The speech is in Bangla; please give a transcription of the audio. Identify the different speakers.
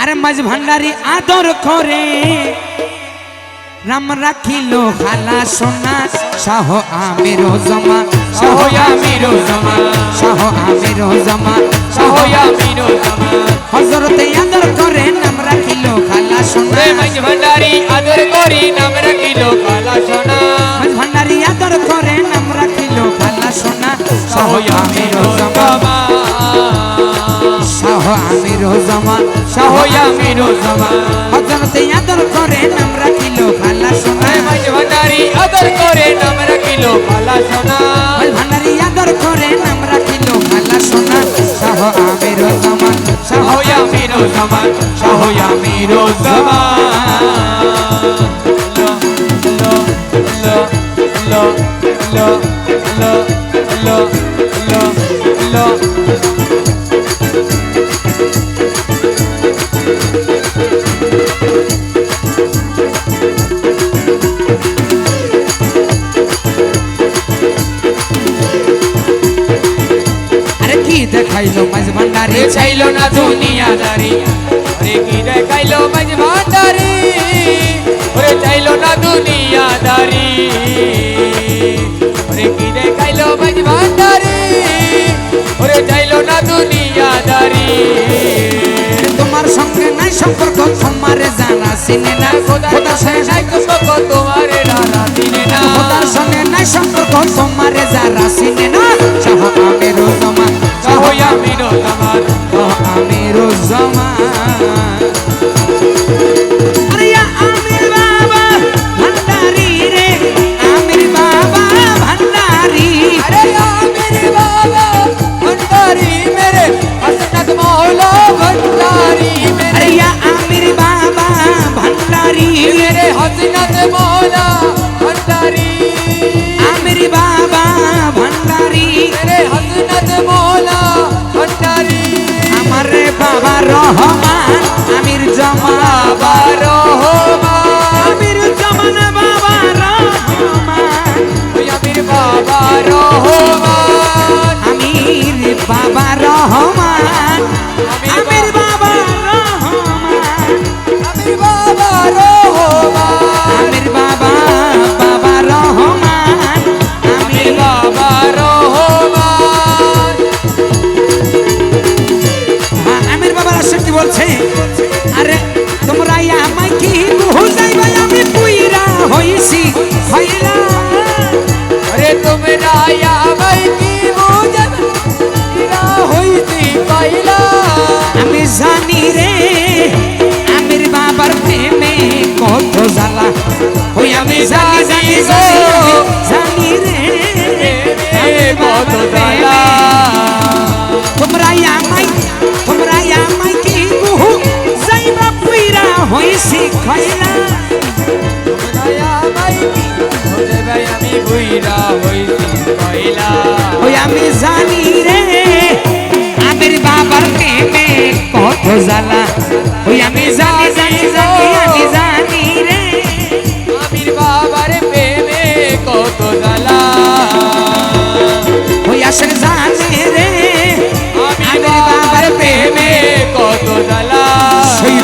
Speaker 1: আরে মাঝ ভান্ডারি আদর করে। রাম রাখিল খালা সোনা শাহ আমির জমা শাহ আমির জমা শাহ আমির জমা শাহ
Speaker 2: আমির জমা
Speaker 1: হজরতে আদর করে নাম রাখিল খালা সোনা।
Speaker 2: মাঝ ভান্ডারি আদর করি নাম রাখিল কালা সোনা।
Speaker 1: মাঝ ভান্ডারি আদর করে নাম রাখিল খালা সোনা শাহ আমির আমির জমা শাহ আমির জমা হজরতে আদর করে নাম রাখিল খালা সোনা
Speaker 2: মাঝ ভান্ডারি আদর করে নাম রাখিল কালা সোনা
Speaker 1: ওই ভান্ডারি আদর করে নাম রাখিল খালা সোনা শাহ আমির জমা শাহ
Speaker 2: আমির জামান শাহ আমির জামান
Speaker 1: আরে কি দেখাইলো মাঝ ভান্ডারি
Speaker 2: চাইলো না দুনিয়াদারি ওরে কি দেখাইলো মাঝ ভান্ডারি ওরে চাইলো না দুনিয়াদারি ওরে কি দেখাইলো মাঝ ভান্ডারি ওরে চাইলো না দুনিয়াদারি
Speaker 1: তোমার সঙ্গে নাই সম্পর্ক তোমার জানা চিনে না।
Speaker 2: খোদা
Speaker 1: সঙ্গে নাই
Speaker 2: তোমার ডালা দিনে না।
Speaker 1: খোদার সঙ্গে নাই সম্পর্ক তোমার যারা চিনে না। জামা
Speaker 2: বারো আবির জামান
Speaker 1: বাবা রহমান আবির বাবা রহমান আমির বাবা রহমান আমির বাবা রহমান আমির বলছে?
Speaker 2: বালা।
Speaker 1: ওই
Speaker 2: আমি জানি জানি
Speaker 1: গো জানি রে কত দয়া তোমরা আমাই তোমরা আমাই কি কুহু? যাইবা পুইরা আমি জানি রে আমের বাবার প্রেমে কত জ্বালা। ওই আমি জানি জানি জানি